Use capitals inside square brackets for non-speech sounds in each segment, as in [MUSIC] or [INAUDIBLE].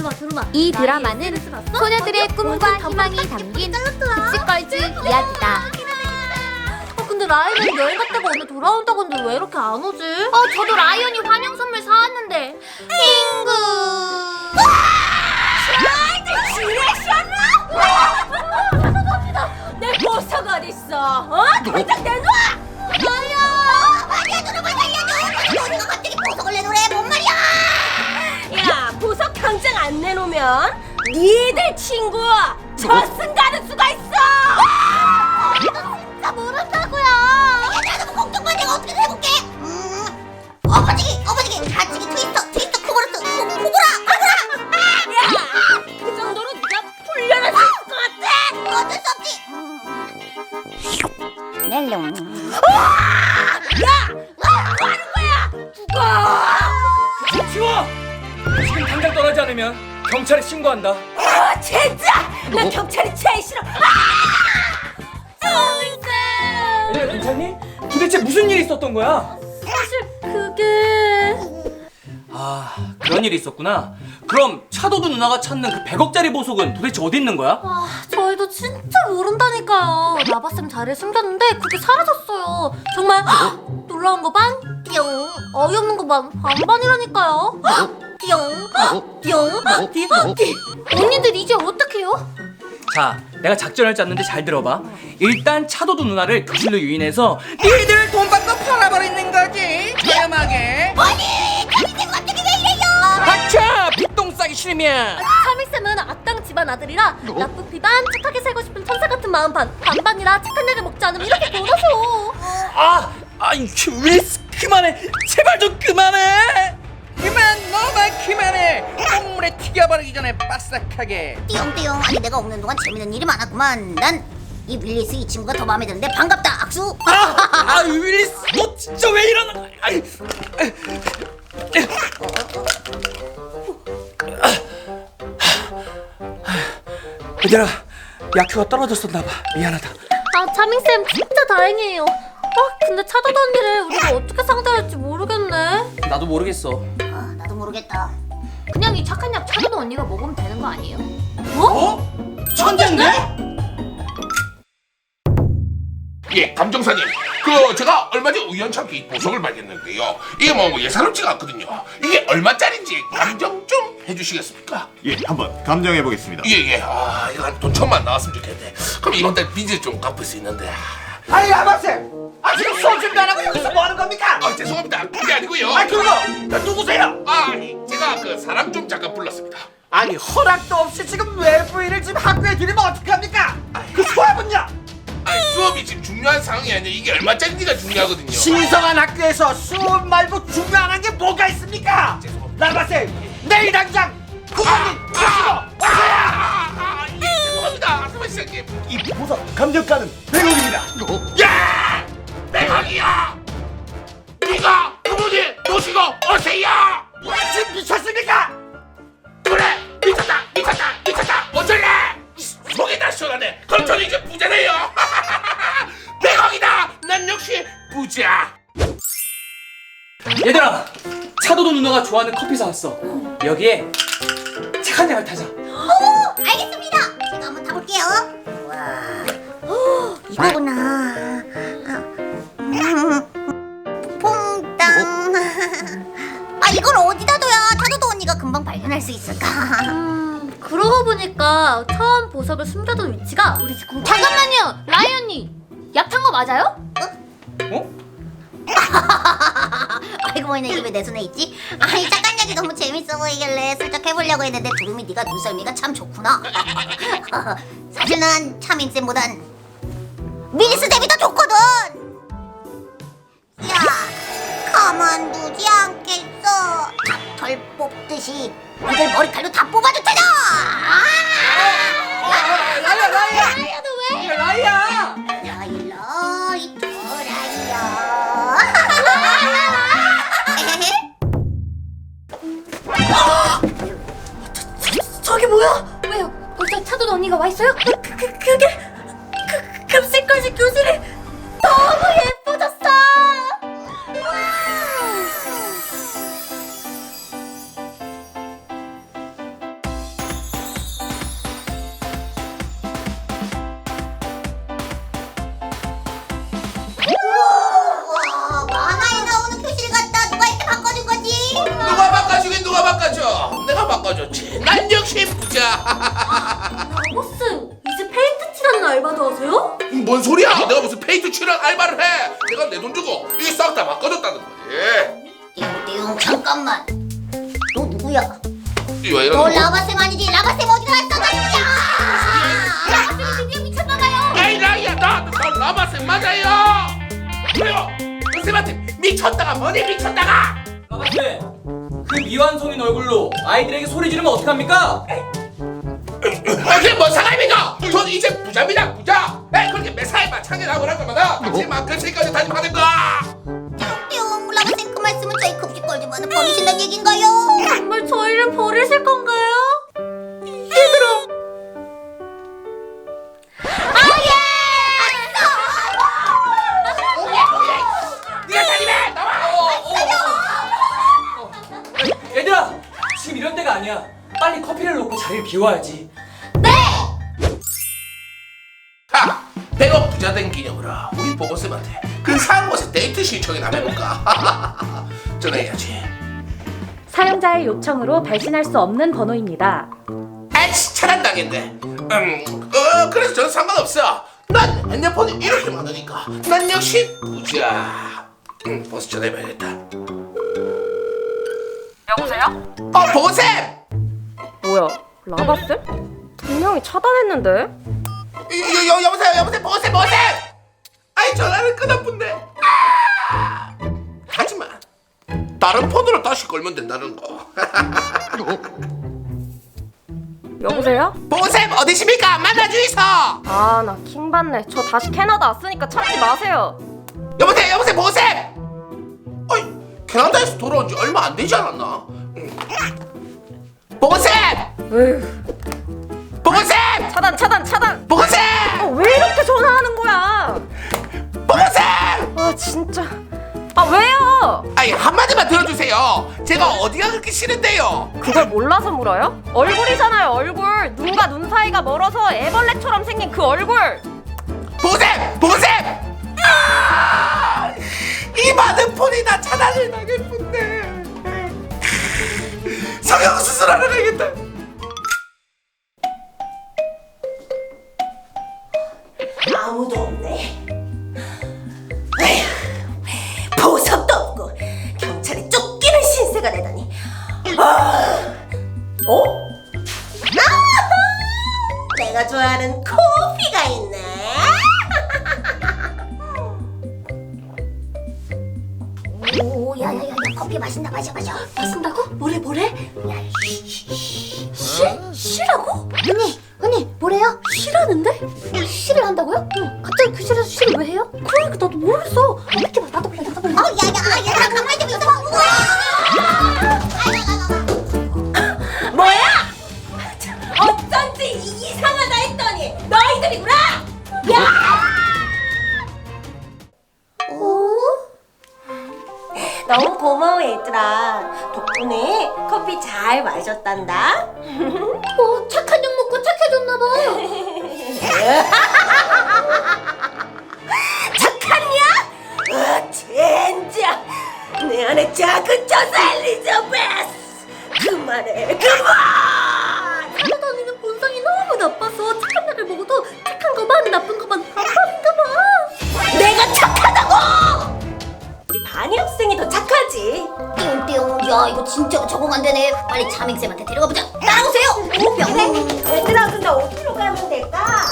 들어봐 들어봐 이 드라마는? 소녀들의? 꿈과 희망이 담긴. 흑식걸즈 이야기다. 어, 근데 라이언 여행 갔다가 오늘 돌아온다고 했는데 왜 이렇게 안 오지? 어 저도 라이언이 환영 선물 사왔는데 핑구 내 보석 어딨어? 어? 당장 내놔! 당장 안 내놓으면 니들 친구 저승 가 경찰에 신고한다. 아, 진짜! 나 경찰이 제일 싫어! 얘들아 괜찮니? 도대체 무슨 일이 있었던 거야? 그게 아 그런 일이 있었구나. 그럼 차도도 누나가 찾는 그 100억짜리 보석은 도대체 어디 있는 거야? 아, 저희도 진짜 모른다니까요. 라바쌤 자리에 숨겼는데 그게 사라졌어요. 정말 헉, [GASPS] 놀라운 거 반, 뿅. 어이없는 거 반, 반반이라니까요. 헉, 뿅, 뿅, 띠, 띠. 언니들 이제 어떡해요? 자, 내가 작전을 짰는데 잘 들어봐. 일단 차도도 누나를 교실로 유인해서 니들 돈 받고 팔아버리는 거지. 저렴하게. 아니, 가미쌤 갑자기 왜 이래요? 박차! 빗똥 싸기 싫으면. 차미쌤은 악당 집안 아들이라 나쁜 비반, 착하게 살고 싶은 천사 같은 마음 반, 반반이라 착한 약을 먹지 않으면 이렇게 돌아서. 아, 아이 왜 그만해. 제발 좀 그만해. 그만 너만 그만해. 콧물에 튀겨버리기 전에 바싹하게. 띠용띠용 아니 내가 없는 동안 재밌는 일이 많았구만 난 이 윌리스 이 친구가 더 마음에 드는데 반갑다 악수 아, 아 윌리스, 너 진짜 왜 이러는? 아이, 얘들아, 약효가 떨어졌었나 봐. 미안하다. 아, 차밍쌤 진짜 다행이에요. 아, 근데 차도도 언니를 우리가 어떻게 상대할지 모르겠네. 나도 모르겠어. 아, 모르겠다 그냥 이 착한 약 차도도 언니가 먹으면 되는 거 아니에요? 어? 천재인데? 예, 감정사님. 그 제가 얼마 전 우연찮게 이 보석을 발견했는데요. 이게 뭐 예사롭지가 않거든요. 이게 얼마짜리인지 감정 좀 해주시겠습니까? 예, 한번 감정해 보겠습니다. 예, 예. 아, 이거 한돈 천만 나왔으면 좋겠네. 그럼 이번 달 빚을 좀 갚을 수 있는데. 아니 아바쌤 아 지금 수업 준비 안 하고 여기서 뭐 하는 겁니까? 아, 죄송합니다. 그게 아니고요. 아 그거 나 누구세요? 아, 제가 그 사람 좀 잠깐 불렀습니다. 아니 허락도 없이 지금 외부인을 지금 학교에 들이면 어떡합니까? 그 수업은요? 아니, 수업이 지금 중요한 상황이 아니라 이게 얼마짜리인지가 중요하거든요. 신성한 학교에서 수업 말고 중요한 게 뭐가 있습니까? 죄송합니다. 라바쌤 내일 당장 부모님 모시고 아, 아, 아, 예, 죄송합니다. 아스마 시장님. 이 보석 감정가는 100억입니다 야! 대박이야! 네가 부모님 모시고 오세요! 지금 미쳤습니까? 그래! 미쳤다! 미쳤다! 미쳤다! 어쩔래! 속이 다 시원하네! 그럼 저는 이제 부자네요! [LAUGHS] 대박이다! 난 역시 부자! 얘들아, 차도도 누나가 좋아하는 커피 사왔어. 여기에 착한 약을 타자. 발견할 수 있을까 음, 그러고 보니까 처음 보석을 숨겨둔 위치가 우리 집 궁... 잠깐만요! 라이 언니! 약탄거 맞아요? 어? 아이고 뭐내 입에 내 손에 있지? 아니 착한 약이 너무 재밌어 보이길래 슬쩍 해보려고 했는데 두루미 네가 눈썰미가 참 좋구나 사실 난 차민쌤보단 미니스 데뷔 더 좋거든 야 가만두지 않겠어 닭털 뽑듯이 니들 머리칼로 다 테다 좋지 난 역시 부자 라버쌤 이제 페인트 칠하는 알바도 하세요? 뭔 소리야 내가 무슨 페인트 칠한 알바를 해 내가 내 돈 주고 이게 싹 다 바꿔줬다는 거지 띵띵 잠깐만. 너 누구야? 이거 이런 너 거 라바쌤 아니지? 아이들에게 소리 지르면 어떡합니까? 아, 그게 뭔 상관입니까? 전 이제 부자입니다, 부자. 네, 그렇게 매사에만 창의라고 할 때마다 당신만 글씨까지 다짐하는 거. 띵띵 라바쌤 그 말씀은 저희 급식 걸지만 버리신다는 얘긴가요? 정말 저희를 버리실 건가요? 비워야지. 하, 백억 부자 된 기념으로 우리 보고쌤한테 근사한 곳에 데이트 신청이나 해볼까? 전화해야지. 사용자의 요청으로 발신할 수 없는 번호입니다. 아이씨, 차단당했네. 음, 어, 그래서 저는 상관없어. 난 핸드폰이 이렇게 많으니까. 난 역시 부자. 음, 버스 전화해봐야겠다. 여보세요? 어, 보고쌤! 뭐야? 라바쌤? 분명히 차단했는데? 여, 여, 여보세요 여보세요 보세요 보세요 아이 전화를 끊어본데 아! 하지만 다른 폰으로 다시 걸면 된다는 거 [LAUGHS] 여보세요? 보쌤 어디십니까 만나주이소 아, 나 킹받네. 저 다시 캐나다 왔으니까 찾지 마세요. 여보세요 여보세요 보쌤 어이 캐나다에서 돌아온 지 얼마 안 되지 않았나 음. 보쌤 보쌤 차단, 차단, 차단! 보쌤 아, 왜 이렇게 전화하는 거야? 보쌤 아, 진짜. 아, 왜요? 아이 한마디만 들어주세요 제가 어디가 그렇게 싫은데요 그걸 몰라서 물어요? 얼굴이잖아요, 얼굴. 눈과 눈 사이가 멀어서 애벌레처럼 생긴 그 얼굴. 보셈! 보셈! 아! 이 많은 폰이 다 차단을 당했군데 성형수술하러 가겠다 내가 좋아하는 커피가 있네. 오, 야 야 야 야 커피 마신다 마셔 마셔. 마신다고? 뭐래 뭐래? 쉬? 쉬라고? 언니 언니 뭐래요? 쉬라는데? 시를 한다고요? 응 갑자기 교실에서 쉬를 왜 해요? 그러니까 나도 모르겠어 이상하다 했더니 너희들이구나. 야! 너무 고마워 얘들아. 덕분에 커피 잘 마셨단다. [LAUGHS] 어 착한 약 먹고 착해졌나 봐 착하냐? 어, 젠장! 내 안에 작은 저자 엘리자베스! 그만해, 그만! 진짜 적응 안 되네. 빨리 자맹쌤한테 데려가 보자. 따라오세요. 오 병. 얘들아, 근데 어디로 가면 될까?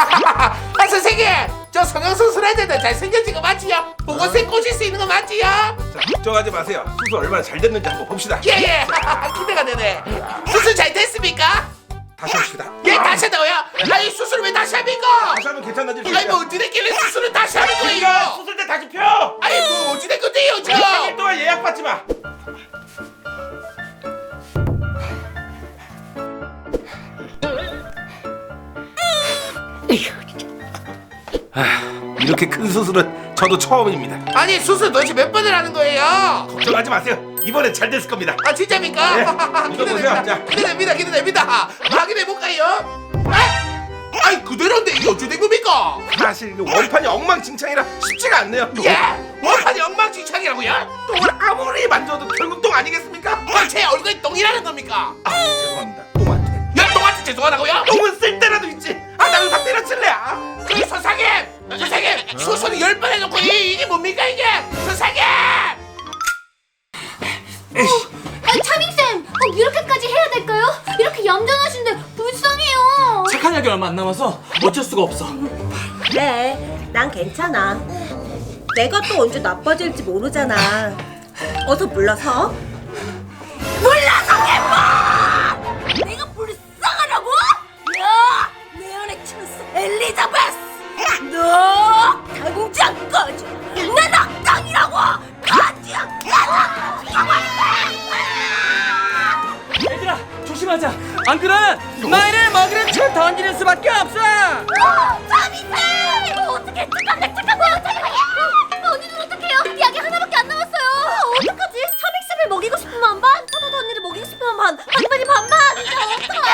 [LAUGHS] 아 선생님 저 성형수술 해야 되는데 잘생겨진 거 맞지요? 보고쌤 꼬실 수 있는 거 맞지요? 자, 걱정하지 마세요. 수술 얼마나 잘 됐는지 한번 봅시다. 예예 [LAUGHS] 기대가 되네 수술 잘 됐습니까? 다시 봅시다. 예 다시 한다고요? 아니 수술 왜 다시 합니까? 다시 하면 괜찮아질 수 아니 뭐 있어요. 어찌됐길래 수술을 다시 하는 거예요? 받지 마! 아, 이렇게 큰 수술은 저도 처음입니다. 아니 수술 도대체 몇 번을 하는 거예요? 걱정하지 마세요. 이번엔 잘 됐을 겁니다. 아 진짜입니까? 네, [LAUGHS] 믿어보세요. 기대됩니다. 자. 기대됩니다. 기대됩니다. 확인해 볼까요? 아! 아이 그대로인데 이게 어찌 된 겁니까? 사실 그 원판이 엉망진창이라 쉽지가 않네요. 예? 원판이 엉망진창이라고요? 똥을 아무리 만져도 결국 똥 아니겠습니까? 그럼 제 얼굴이 똥이라는 겁니까? 아 죄송합니다. 똥한테. 야 똥한테 죄송하다고요? 똥은 쓸 때라도 있지. 아 나는 사 때려칠래. 아. 그 선생님! 선생님! 수소리 열번 해놓고 이, 이게 뭡니까 이게! 선생님! 아니 차밍쌤 꼭 이렇게까지 해야 될까요? 이렇게 약이 얼마 안 남아서 어쩔 수가 없어. 그래, 난 괜찮아. 내가 또 언제 나빠질지 모르잖아. 어서 물러서. 물러서 해봐! 안 그러면 나이를 먹이는 쳐 던지는 수밖에 없어. 차밍쌤 이거 어떻게 착한데 착한데 어떡해 언니는 어떡해요? 약이 하나밖에 안 남았어요. 어떡하지? 차밍쌤을 먹이고 싶으면 반반 차도도 언니를 먹이고 싶으면 반? 반반이 반반! 진짜 어떡해?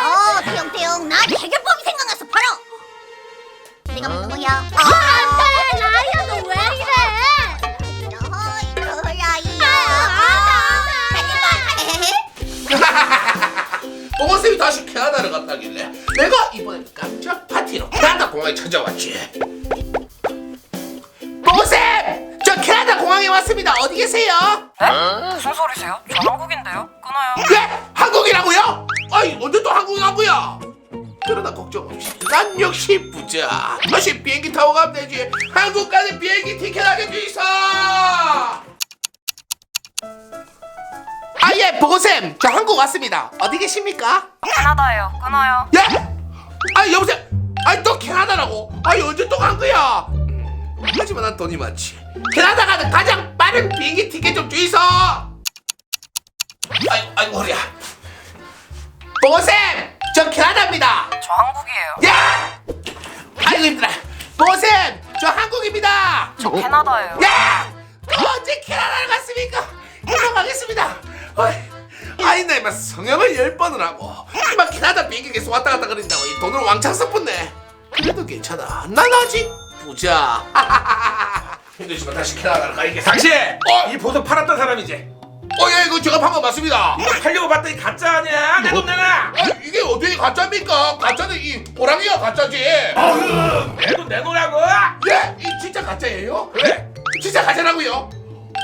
어 태영태영 나 해결법이 생각났어. 바로! 내가 먹는 거야 아, 보건쌤이 다시 캐나다를 갔다길래 내가 이번에 깜짝 파티로 캐나다 공항에 찾아왔지 보건쌤! 저 캐나다 공항에 왔습니다 어디 계세요? 무슨 소리세요? 저 한국인데요. 끊어요. 예? 한국이라고요? 아이 언제 또 거야? 그러나 걱정 없이 난 역시 부자 다시 비행기 타고 가면 되지 한국까지 비행기 티켓 하게 돼 있어 아예 보고쌤 저 한국 왔습니다 어디 계십니까? 캐나다예요. 끊어요. 예? 아 여보세요 아니 또 캐나다라고 아니 언제 또 간 거야 음, 하지만 난 돈이 많지 캐나다 가는 가장 빠른 비행기 티켓 좀 주이소 아이고 아이고 허리야 보고쌤 저 캐나다입니다 저 한국이에요. 야! 아이고 힘들어 보고쌤 저 한국입니다 저 캐나다예요. 야! 또 언제 캐나다를 갔습니까? 금방 가겠습니다 어이, 아니 나 이마 성형을 열 번을 하고 이마 캐나다 비행기 계속 왔다 갔다 그린다고 이 돈을 왕창 썼었네 그래도 괜찮아 난 아직 부자 [LAUGHS] 힘들지만 다시 캐나다를 가야겠어 당신 어? 이 보석 팔았던 사람이지. 어예 이거 제가 방금 맞습니다 이거 팔려고 봤더니 가짜 아니야? 내 돈 내놔. 아, 이게 어떻게 가짜입니까? 가짜는 이 호랑이가 가짜지 내돈 내놓으라고. 예? 이 진짜 가짜예요? 그래. 진짜 가짜라고요?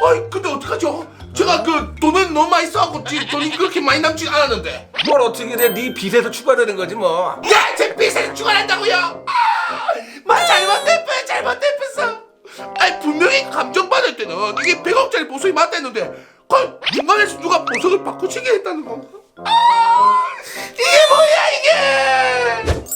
아이 근데 어떡하죠? 제가 그 돈은 너무 많이 써갖고 지- 돈이 그렇게 많이 남지 않았는데 뭘 어떻게 돼? 네 빚에서 추가되는 거지 뭐. 야! 제 빚에 추가한다고요? 아! 마 잘못된 뻔 잘못된 뻔어 아니 분명히 감정받을 때는 이게 100억짜리 보석이 맞다 했는데 그 중간에서 누가 보석을 바꾸치게 했다는 건가? 아! 이게 뭐야 이게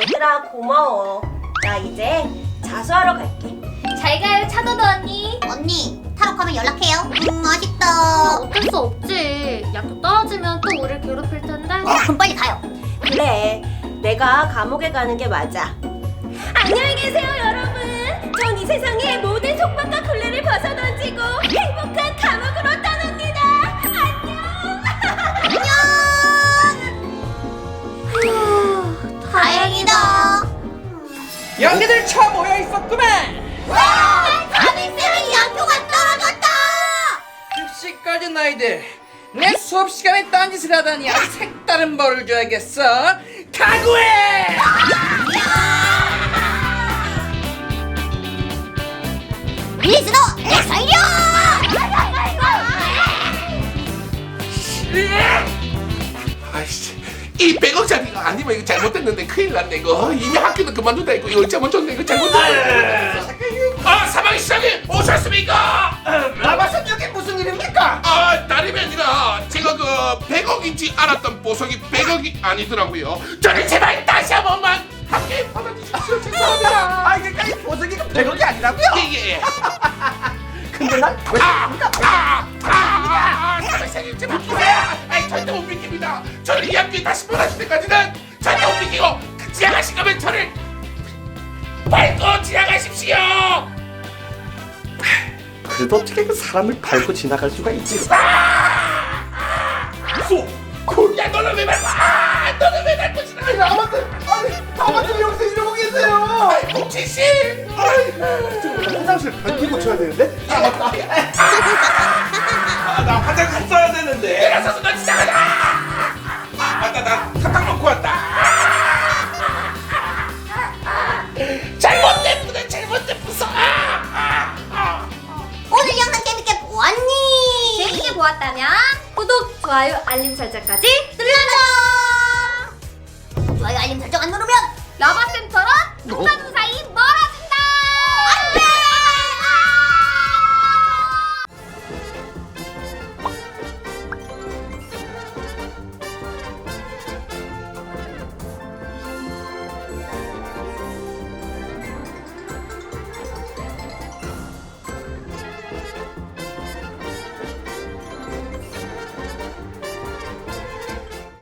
얘들아 고마워. 나 이제 자수하러 갈게. 잘 가요 차도도 언니 언니 탈옥하면 연락해요 음 아쉽다 어쩔 수 없지 약도 떨어지면 또 우릴 괴롭힐 텐데 어 그럼 빨리 가요 그래, 내가 감옥에 가는 게 맞아. 안녕히 계세요, 여러분. 전 이 세상의 모든 속박과 굴레를 벗어던지고 행복한 감옥으로 떠납니다. 안녕. [LAUGHS] 다행이다 여기들 차 모여 있었구만. 급식까지 너희들 내 수업 시간에 딴짓을 하다니 아주 색다른 벌을 줘야겠어. 각오해. 미스도 내 살려 아이씨 이 100억짜리가 아니면 이거 잘못됐는데 큰일 났네 이거. 이미 학교도 그만둔다 이거. 이거 잘못됐네 이거 잘못됐네. 아 사망 시장님 오셨습니까? 라바선 여기 무슨 일입니까? 아 다름이 아니라 제가 그 100억인지 알았던 보석이 100억이 아니더라고요. 저를 제발 다시 한 번만 함께 받아주십시오. 죄송합니다. [LAUGHS] 아 이게 이 보석이 100억이 아니라고요? 예예. [LAUGHS] 근데 난 왜? 아아 아아. 사장 님 제발 믿으세요 아이 절대 못 믿깁니다 저를 이 학교에 다시 보내실 때까지는 절대 못 믿기고 그 지나가실 거면 저를 밟고 지나가십시오 그래도 어떻게 그 사람을 밟고 지나갈 수가 있지? 소! 야 너는 왜 밟고 아 너는 왜 밟고 지나가 아니 나만테 아니 나만테 여기서 이러고 계세요. 아이 공치씨 지금 화장실 변기 고쳐야 되는데. 아 맞다. 아, 나 화장실 써야 되는데. 내가 사서 너 진짜 가자 아, 맞다. 나 사탕 먹고 왔다. 잘못된 분에 잘못된 부서 오늘 영상 재밌게 보았니? 재밌게 보았다면 구독, 좋아요, 알림 설정까지